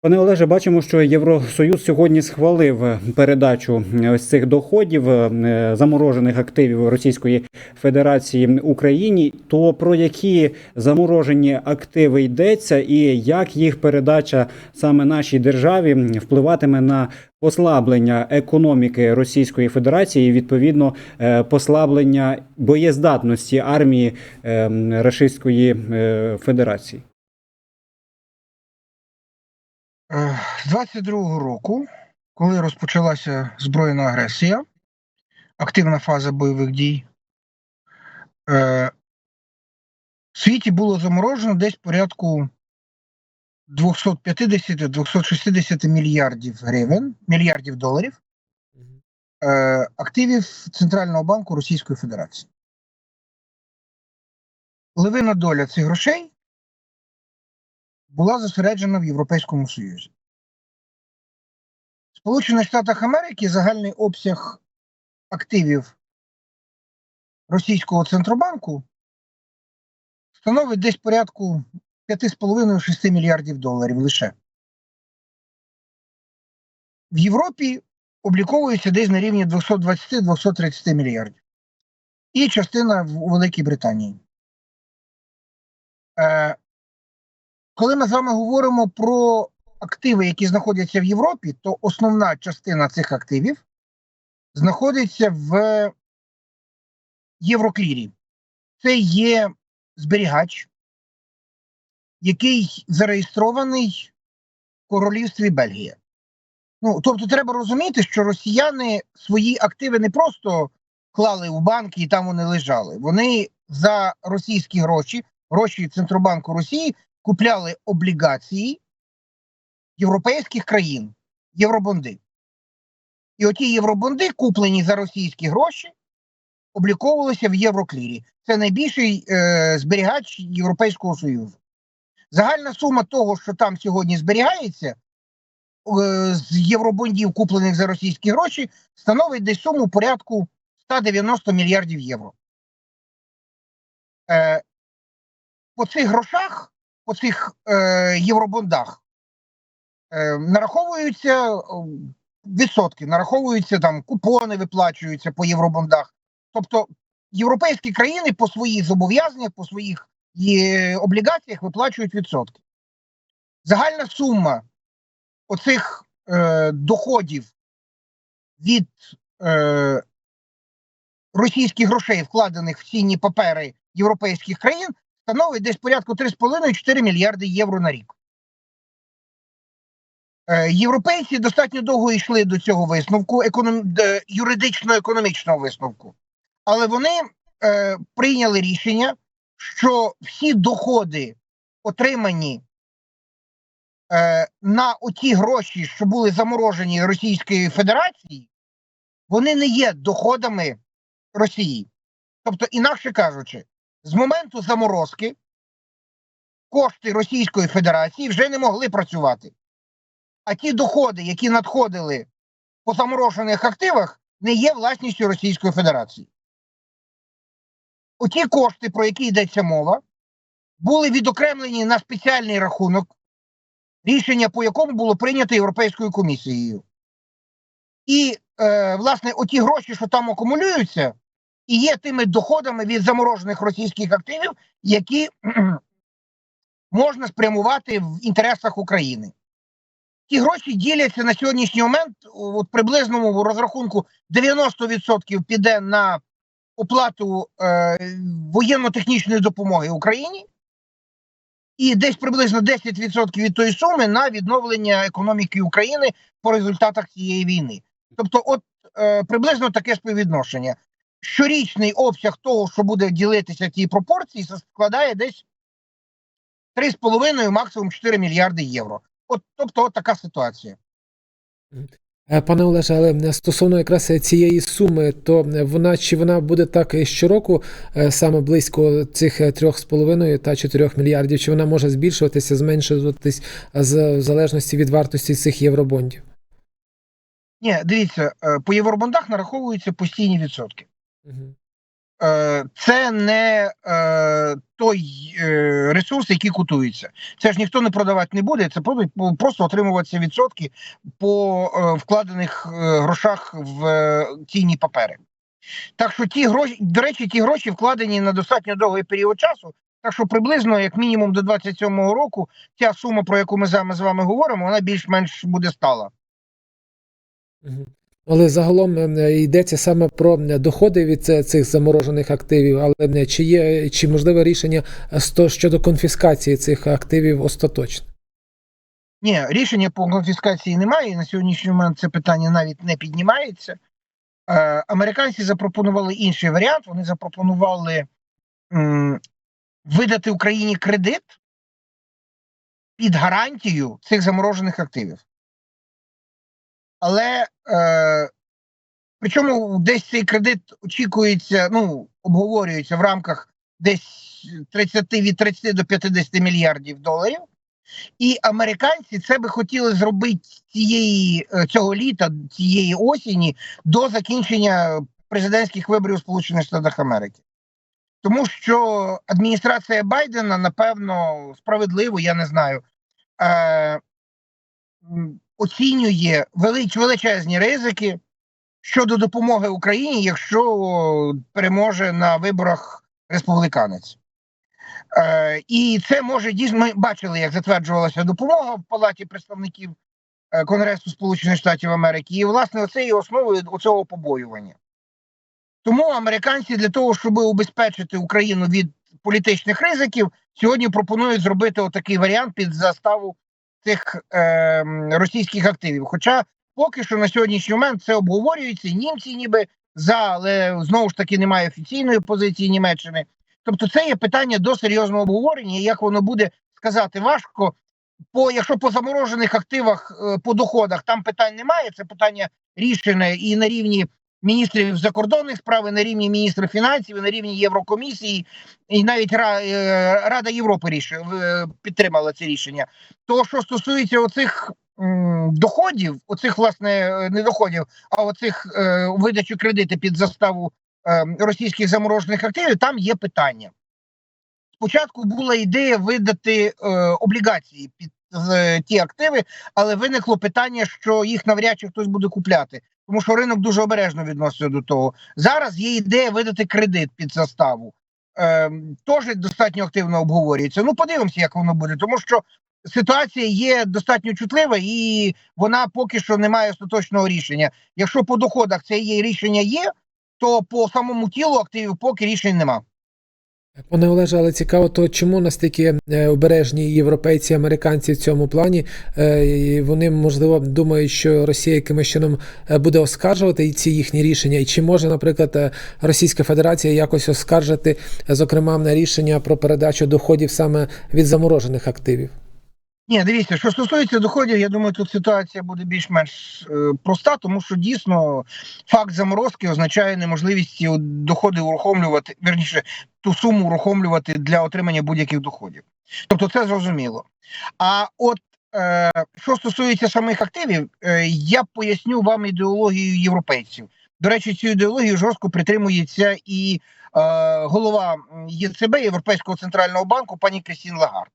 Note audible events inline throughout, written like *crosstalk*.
Пане Олеже, бачимо, що Євросоюз сьогодні схвалив передачу ось цих доходів е, заморожених активів Російської Федерації Україні. То про які заморожені активи йдеться, і як їх передача саме нашій державі впливатиме на послаблення економіки Російської Федерації, і відповідно е, послаблення боєздатності армії е, Російської е, Федерації? Е, З 22-го року, коли розпочалася збройна агресія, активна фаза бойових дій, е, в світі було заморожено десь порядку 250-260 мільярдів гривень, мільярдів доларів е, активів Центрального банку Російської Федерації. Левина доля цих грошей була зосереджена в Європейському Союзі. В Сполучених Штатах Америки загальний обсяг активів російського центробанку становить десь порядку 5,5-6 мільярдів доларів лише. В Європі обліковується десь на рівні 220-230 мільярдів. І частина в Великій Британії. Е, коли ми з вами говоримо про активи, які знаходяться в Європі, то основна частина цих активів знаходиться в Євроклірі. Це є зберігач, який зареєстрований в Королівстві Бельгія. Ну, тобто, треба розуміти, що росіяни свої активи не просто клали у банки і там вони лежали. Вони за російські гроші, гроші Центробанку Росії, купляли облігації європейських країн, євробонди. І оті євробонди, куплені за російські гроші, обліковувалися в Євроклірі. Це найбільший е, зберігач Європейського Союзу. Загальна сума того, що там сьогодні зберігається, е, з євробондів, куплених за російські гроші, становить десь суму порядку 190 мільярдів євро. Е, по цих грошах по цих е, євробондах е, нараховуються е, відсотки, нараховуються там купони, виплачуються по євробондах. Тобто європейські країни по своїх зобов'язаннях, по своїх е, облігаціях виплачують відсотки. Загальна сума оцих е, доходів від е, російських грошей, вкладених в цінні папери європейських країн, становить десь порядку 3,5-4 мільярди євро на рік. Е, Європейці достатньо довго йшли до цього висновку, економ... е, юридично-економічного висновку, але вони е, прийняли рішення, що всі доходи, отримані е, на оті гроші, що були заморожені Російською Федерацією, вони не є доходами Росії. Тобто, інакше кажучи, з моменту заморозки кошти Російської Федерації вже не могли працювати. А ті доходи, які надходили по заморожених активах, не є власністю Російської Федерації. Оті кошти, про які йдеться мова, були відокремлені на спеціальний рахунок, рішення по якому було прийнято Європейською комісією. І, е, власне, оті гроші, що там акумулюються, і є тими доходами від заморожених російських активів, які *clears throat* можна спрямувати в інтересах України. Ті гроші діляться на сьогоднішній момент у приблизному розрахунку 90% піде на оплату е, воєнно-технічної допомоги Україні, і десь приблизно 10% від тої суми на відновлення економіки України по результатах цієї війни. Тобто, от е, приблизно таке співвідношення щорічний обсяг того, що буде ділитися ці пропорції, складає десь 3,5, максимум 4 мільярди євро. От, тобто, от така ситуація. Е, Пане Олеже, але стосовно якраз цієї суми, то вона чи вона буде так щороку е, саме близько цих 3,5 та 4 мільярдів, чи вона може збільшуватися, зменшуватись з в залежності від вартості цих євробондів? Ні, дивіться, е, по євробондах нараховуються постійні відсотки. Е, це не е, той е, ресурс, який кутується. Це ж ніхто не продавати не буде. Це будуть просто отримуватися відсотки по е, вкладених е, грошах в е, цінні папери. Так що ті гроші, до речі, ті гроші вкладені на достатньо довгий період часу. Так що приблизно, як мінімум, до 27-го року, ця сума, про яку ми з вами говоримо, вона більш-менш буде стала. Але загалом е, йдеться саме про е, доходи від е, цих заморожених активів. Але е, чи є чи можливе рішення е, щодо конфіскації цих активів остаточно? Ні, рішення по конфіскації немає. На сьогоднішній момент це питання навіть не піднімається. Е, американці запропонували інший варіант. Вони запропонували видати Україні кредит під гарантію цих заморожених активів. Але е, причому десь цей кредит очікується, ну, обговорюється в рамках десь 30, від 30 до 50 мільярдів доларів. І американці це би хотіли зробити цієї е, цього літа, цієї осені до закінчення президентських виборів Сполучених Штатах Америки. Тому що адміністрація Байдена, напевно, справедливо, я не знаю, е, оцінює велич, величезні ризики щодо допомоги Україні, якщо переможе на виборах республіканець. Е, і це може дійсно. Ми бачили, як затверджувалася допомога в Палаті представників е, Конгресу Сполучених Штатів Америки, і власне оце є основою цього побоювання. Тому американці для того, щоб убезпечити Україну від політичних ризиків, сьогодні пропонують зробити отакий варіант під заставу цих е, російських активів. Хоча поки що на сьогоднішній момент це обговорюється, німці ніби за, але знову ж таки немає офіційної позиції Німеччини. Тобто, це є питання до серйозного обговорення. і Як воно буде сказати важко. По якщо по заморожених активах е, по доходах там питань немає, це питання рішене і на рівні міністрів закордонних справ, і на рівні міністра фінансів, і на рівні Єврокомісії, і навіть е, Рада Європи рішив, е, підтримала це рішення. То, що стосується оцих доходів, оцих власне е, не доходів, а оцих е, видачу кредити під заставу російських заморожених активів, там є питання. Спочатку була ідея видати е, облігації під е, ті активи, але виникло питання, що їх навряд чи хтось буде купляти, тому що ринок дуже обережно відноситься до того. Зараз є ідея видати кредит під заставу. Е, теж достатньо активно обговорюється. Ну, подивимося, як воно буде, тому що ситуація є достатньо чутлива і вона поки що не має остаточного рішення. Якщо по доходах це є рішення є, то по самому тілу активів поки рішень нема. Пане Олеже, але цікаво, то чому настільки е, обережні європейці, американці в цьому плані? Е, Вони можливо думають, що Росія якимось чином е, буде оскаржувати ці їхні рішення, і чи може, наприклад, Російська Федерація якось оскаржити, зокрема, на рішення про передачу доходів саме від заморожених активів? Ні, дивіться, що стосується доходів, я думаю, тут ситуація буде більш-менш е, проста, тому що дійсно факт заморозки означає неможливість доходи урахомлювати, верніше, ту суму урахомлювати для отримання будь-яких доходів. Тобто це зрозуміло. А от е, що стосується самих активів, е, я поясню вам ідеологію європейців. До речі, цю ідеологію жорстко притримується і е, голова ЄЦБ Європейського центрального банку пані Крістін Лагард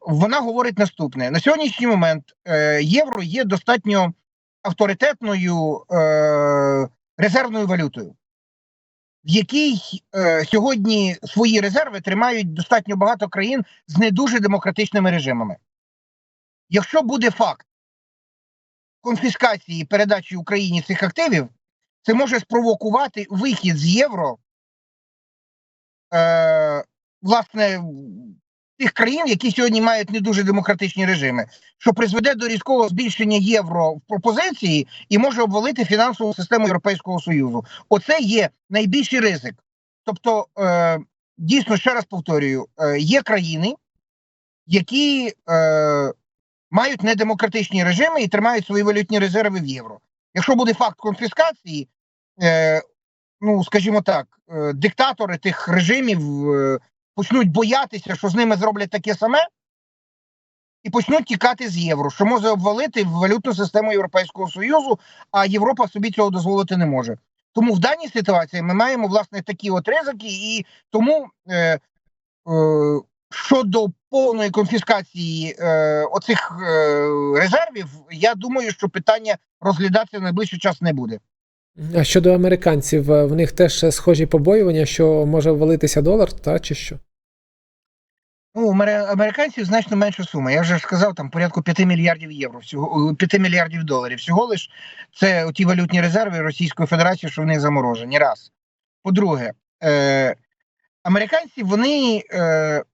вона говорить наступне: на сьогоднішній момент е, євро є достатньо авторитетною е, резервною валютою, в якій е, сьогодні свої резерви тримають достатньо багато країн з не дуже демократичними режимами. Якщо буде факт конфіскації і передачі Україні цих активів, це може спровокувати вихід з євро. Е, власне, тих країн, які сьогодні мають не дуже демократичні режими, що призведе до різкого збільшення євро в пропозиції і може обвалити фінансову систему Європейського Союзу. Оце є найбільший ризик. Тобто, е, дійсно, ще раз повторюю, е, є країни, які е, мають недемократичні режими і тримають свої валютні резерви в євро. Якщо буде факт конфіскації, е, ну скажімо так, е, диктатори тих режимів. Е, почнуть боятися, що з ними зроблять таке саме, і почнуть тікати з євро, що може обвалити валютну систему Європейського Союзу, а Європа собі цього дозволити не може. Тому в даній ситуації ми маємо власне такі от ризики, і тому е, е, щодо повної конфіскації е, оцих е, резервів, я думаю, що питання розглядатися найближчий час не буде. А щодо американців, е, в них теж схожі побоювання, що може ввалитися долар, та чи що? Ну, у американців значно менша сума. Я вже сказав, там порядку 5 мільярдів євро, всього 5 мільярдів доларів. Всього лиш це ті валютні резерви Російської Федерації, що в них заморожені. Раз. По-друге, е, американці вони е,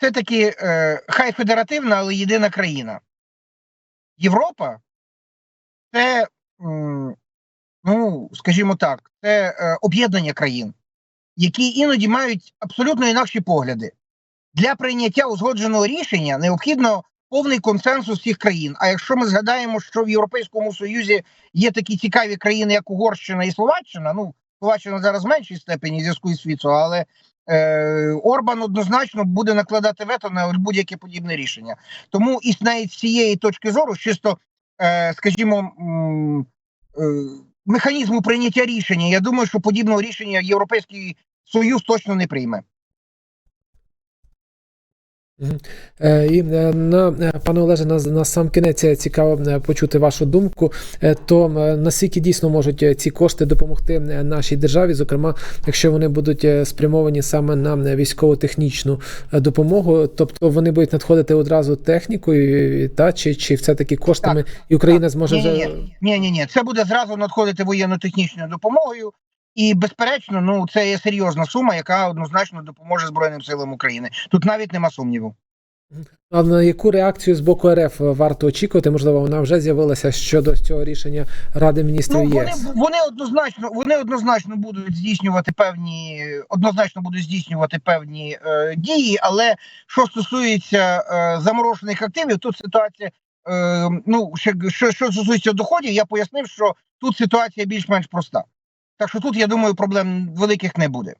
це таки е, хай федеративна, але єдина країна. Європа це, ну, скажімо так, це е, об'єднання країн, які іноді мають абсолютно інакші погляди. Для прийняття узгодженого рішення необхідно повний консенсус всіх країн. А якщо ми згадаємо, що в Європейському Союзі є такі цікаві країни, як Угорщина і Словаччина, ну Словаччина зараз в меншій степені зв'язку із Фіцо, але е, Орбан однозначно буде накладати вето на будь-яке подібне рішення. Тому і навіть з цієї точки зору, чисто, е, скажімо, е, механізму прийняття рішення, я думаю, що подібного рішення Європейський Союз точно не прийме. Е, І е, на е, пане Олеже, на, на сам кінець цікаво почути вашу думку. То наскільки дійсно можуть ці кошти допомогти нашій державі, зокрема, якщо вони будуть спрямовані саме на військово-технічну допомогу, тобто вони будуть надходити одразу технікою, та чи, чи все таки коштами, і Україна зможе вже Ні, ні, ні, ні. Це буде зразу надходити воєнно-технічною допомогою. І, безперечно, ну це є серйозна сума, яка однозначно допоможе Збройним силам України. Тут навіть нема сумніву. А на яку реакцію з боку РФ варто очікувати? Можливо, вона вже з'явилася щодо цього рішення Ради міністрів Ну, вони, ЄС. вони однозначно вони однозначно будуть здійснювати певні однозначно будуть здійснювати певні е, дії, але що стосується е, заморожених активів, тут ситуація. Е, ну, ще, що, що стосується доходів, я пояснив, що тут ситуація більш-менш проста. Так що тут, я думаю, проблем великих не буде.